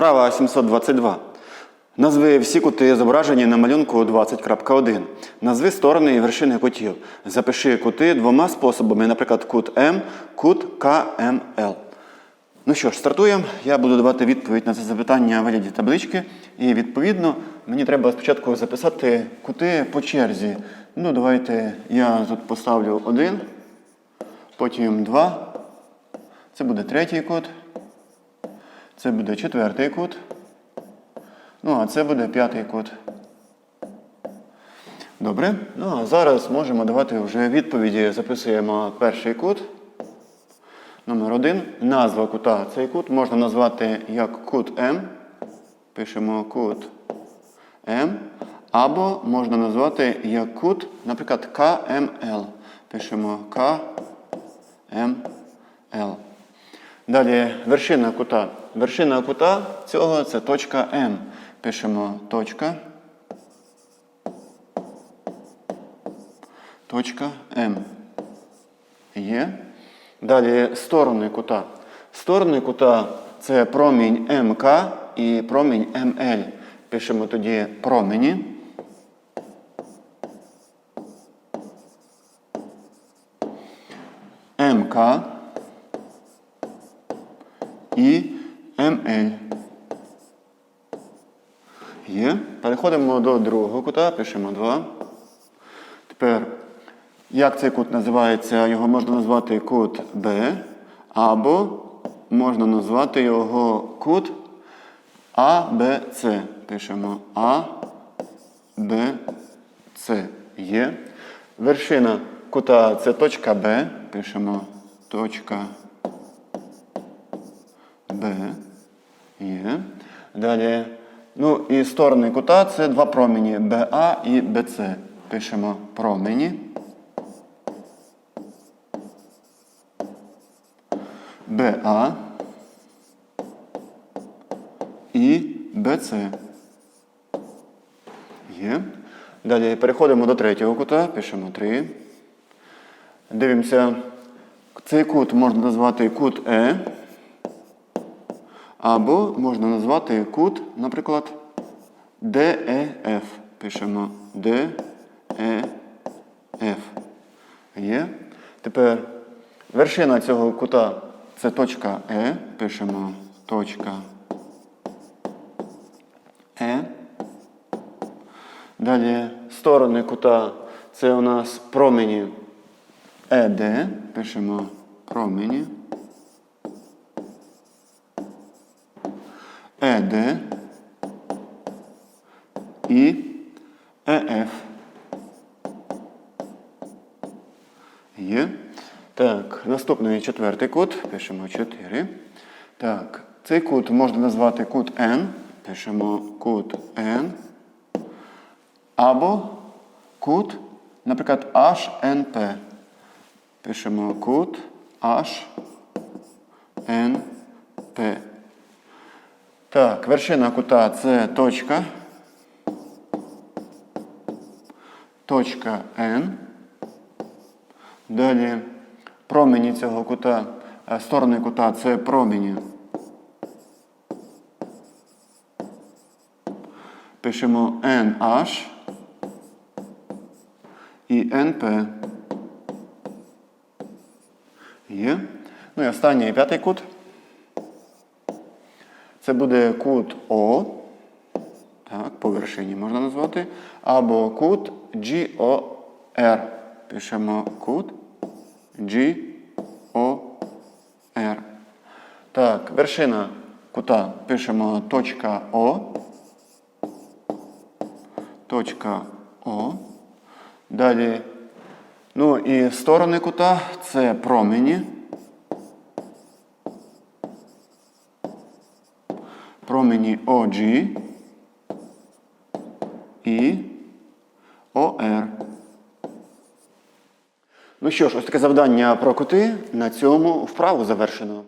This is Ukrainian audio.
Вправа 722. Назви всі кути зображені на малюнку 20.1. Назви сторони і вершини кутів. Запиши кути двома способами, наприклад, кут М, кут КМЛ. Ну що ж, стартуємо. Я буду давати відповідь на це запитання в вигляді таблички. І відповідно мені треба спочатку записати кути по черзі. Ну, давайте я тут поставлю один, потім два. Це буде третій кут. Це буде четвертий кут. Ну, а це буде п'ятий кут. Добре. Ну, а зараз можемо давати вже відповіді. Записуємо перший кут. Номер один. Назва кута. Цей кут можна назвати як кут М. Пишемо кут М. Або можна назвати як кут, наприклад, КМЛ. Пишемо КМЛ. Далі вершина кута. Вершина кута цього це точка М. Пишемо точка. Точка М. Є. Далі сторони кута. Сторони кута це промінь МК і промінь МЛ. Пишемо тоді промені. МК і МЛ. Є. Переходимо до другого кута, пишемо 2. Тепер, як цей кут називається? Його можна назвати кут Б, або можна назвати його кут АБЦ. Пишемо А, Б, С. Є. Вершина кута це точка Б. Пишемо точка Б. Є. Далі. Ну і сторони кута це два промені БА і БЦ. Пишемо промені. БА і БЦ. Є. Далі переходимо до третього кута. Пишемо 3. Дивимося. Цей кут можна назвати кут Е. Або можна назвати кут, наприклад, DEF. Пишемо DEF. Є. Тепер вершина цього кута це точка Е. Пишемо точка Е. Далі сторони кута це у нас промені ЕД. Пишемо промені. ЕД і ЕФ. Є. Так, наступний четвертий кут. Пишемо 4. Так, цей кут можна назвати кут N. Пишемо кут N. Або кут, наприклад, HNP. Пишемо кут HNP. Так, вершина кута це точка. Точка N. Далі промені цього кута, е, сторони кута це промені. Пишемо NH і NP. Є. Ну і останній п'ятий кут. Це буде кут О, так, по вершині можна назвати, або кут GOR. Пишемо кут GOR. Так, вершина кута пишемо точка О. Точка О. Далі. Ну і сторони кута це промені. Промені OG і OR. Ну що ж, ось таке завдання про кути. На цьому вправу завершено.